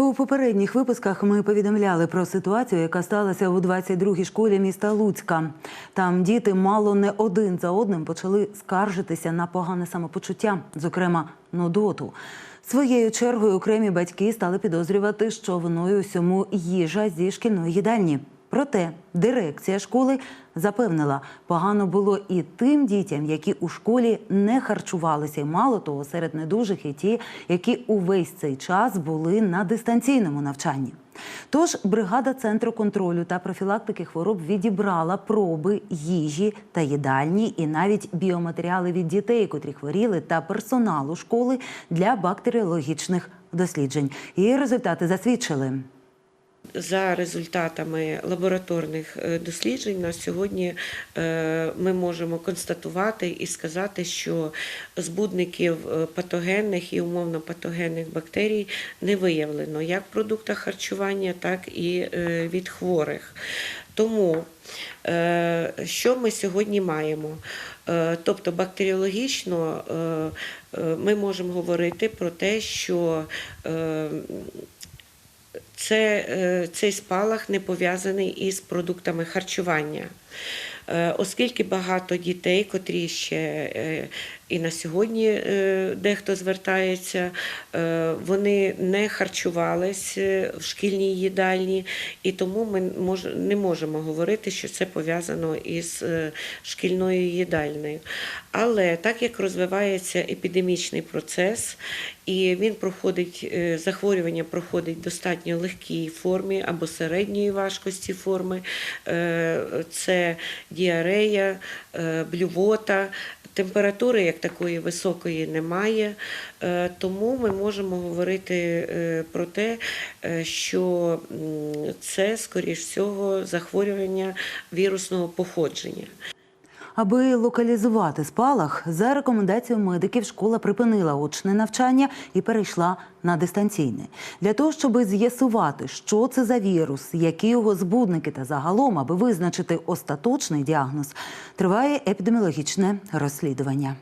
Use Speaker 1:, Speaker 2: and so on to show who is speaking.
Speaker 1: У попередніх випусках ми повідомляли про ситуацію, яка сталася у 22-й школі міста Луцька. Там діти мало не один за одним почали скаржитися на погане самопочуття, зокрема нудоту. Своєю чергою окремі батьки стали підозрювати, що виною усьому їжа зі шкільної їдальні. Проте дирекція школи запевнила, погано було і тим дітям, які у школі не харчувалися, мало того, серед недужих і ті, які увесь цей час були на дистанційному навчанні. Тож бригада центру контролю та профілактики хвороб відібрала проби їжі та їдальні, і навіть біоматеріали від дітей, котрі хворіли, та персоналу школи для бактеріологічних досліджень. І результати засвідчили.
Speaker 2: За результатами лабораторних е, досліджень на сьогодні е, ми можемо констатувати і сказати, що збудників е, патогенних і умовно патогенних бактерій не виявлено як в продуктах харчування, так і від хворих. Тому що ми сьогодні маємо? Тобто бактеріологічно ми можемо говорити про те, що це, е, цей спалах не пов'язаний із продуктами харчування. Е, Оскільки багато дітей, котрі ще е, і на сьогодні дехто звертається, вони не харчувались в шкільній їдальні, і тому ми не можемо говорити, що це пов'язано із шкільною їдальнею. Але так як розвивається епідемічний процес, і він проходить, захворювання проходить в достатньо легкій формі або середньої важкості форми, це діарея, блювота. Температури як такої високої немає, тому ми можемо говорити про те, що це, скоріш всього, захворювання вірусного походження.
Speaker 1: Аби локалізувати спалах, за рекомендацією медиків школа припинила очне навчання і перейшла на дистанційне. Для того, щоб з'ясувати, що це за вірус, які його збудники та загалом, аби визначити остаточний діагноз, триває епідеміологічне розслідування.